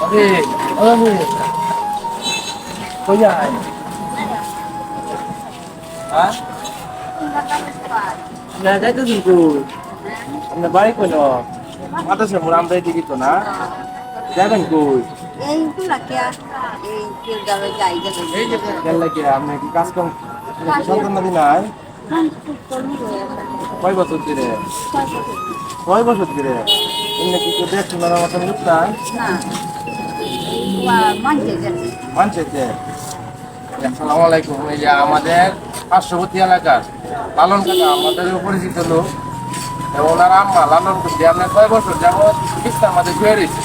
আরে আরে কই যায় হ্যাঁ না যাইতো কিন্তু আপনার বাড়ি কই না মাতাসে মোর আমরা এদিকে তো না যাবেন কই এই গুলাকে এই কেউ যাবে যাই যাবে গেল লাগে আপনি কি কাজ কম সন্তান নাদি নাই? কয় বছর ধরে? কয় বছর ধরে? এমনি কি কেউ দেখছ না লুকতাম না মানছে আসসালামু আলাইকুম। এই যে আমাদের পার্শ্ববর্তী এলাকার লালন কাকা আমাদের পরিচিত লোক। ওনার আম্মা লালন কুন্দি আপনার কয় বছর যাবত আমাদের শুয়ে রয়েছে?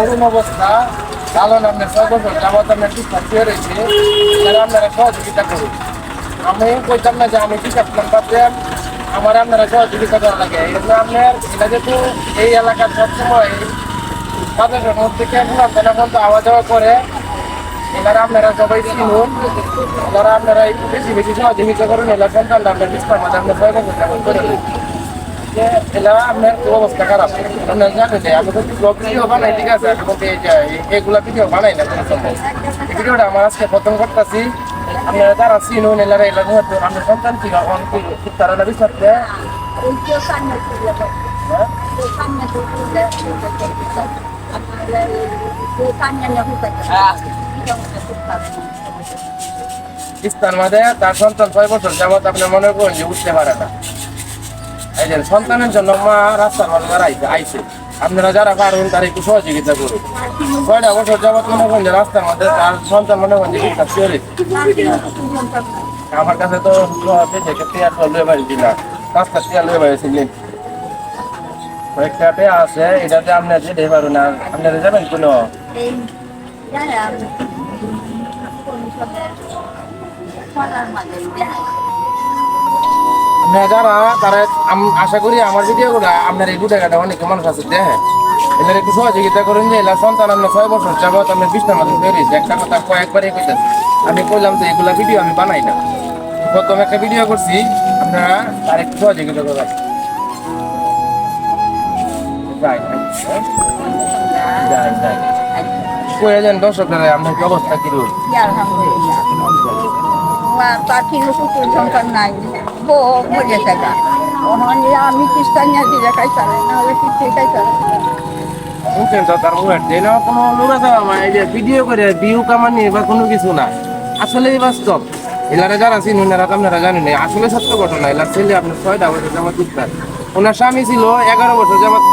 করুণ অবস্থা। লালন আপনার ছয় বছর যাবত আপনার চিকিৎসা শুয়ে রয়েছে যারা আপনারা সহযোগিতা করুন। আমি কইতাম না যে আমি চিকিৎসা পাচ্ছেন আমার আপনারা সহযোগিতা করা লাগে। এই আপনার এটা যেহেতু এই এলাকার সবসময় মধ্যে কেমন আপনারা পর্যন্ত আওয়া যাওয়া করে এনারা আপনারা সবাই চিনুন এনারা আপনারা একটু বেশি বেশি সহযোগিতা করুন, এলাকার সন্তান আপনার বিস্তার আপনার ছয় বছর যেমন করে দিন। অবস্থা খারাপ। আমি বানাই, ঠিক আছে? আমি ভিডিও বানাই না আজকে প্রথম করতেছি। আপনার সন্তান অনেক তারা সন্তান ছয় বছর যাবত আপনি মনে করুন যে উঠতে পারে না। সন্তানের জন্য মা রাস্তার মাঝে যারা আইছে আপনারা যারা পারুন তার একটু সহযোগিতা করুন। ছয়টা বছর যাবত মনে করেন যে রাস্তার মধ্যে তার সন্তান মনে করেন যে বিশ্বাস করে? আমার কাছে তো তো লয়ে বাড়ি ছিলেন। কয়েকটা টিয়া আছে এটাতে আপনি যেতে পারুন না আপনারা যাবেন কোনো? আপনারা যারা, তারা আশা করি আমার ভিডিও গুলা আপনার এই গুটাঘাটা অনেক মানুষ আছে দেখে এদের একটু সহযোগিতা করুন যে সন্তান আপনার ছয় বছর যাবত আপনার বিষ্ণার মধ্যে বেরিয়েছে একটা কথা কয়েকবারই কইতেছে। আমি কইলাম তো এগুলা ভিডিও আমি বানাই না। প্রথম একটা ভিডিও করছি, আপনারা তার একটু সহযোগিতা করবেন। যাই? যাই যাই। কয়ে যান দর্শকরা, আপনার কি অবস্থা কিরূপ পাখির দিয়ে খাইতাম নাহলে কিছু খাইতাম শুনছেন তো, তার না, কোনো লোক ভিডিও করে কোনো কিছু না। আসলে সত্য ঘটনা। ছেলে আপনার ছয়টা বছর জামা উঠতেন ওনার স্বামী ছিল এগারো বছর যাবত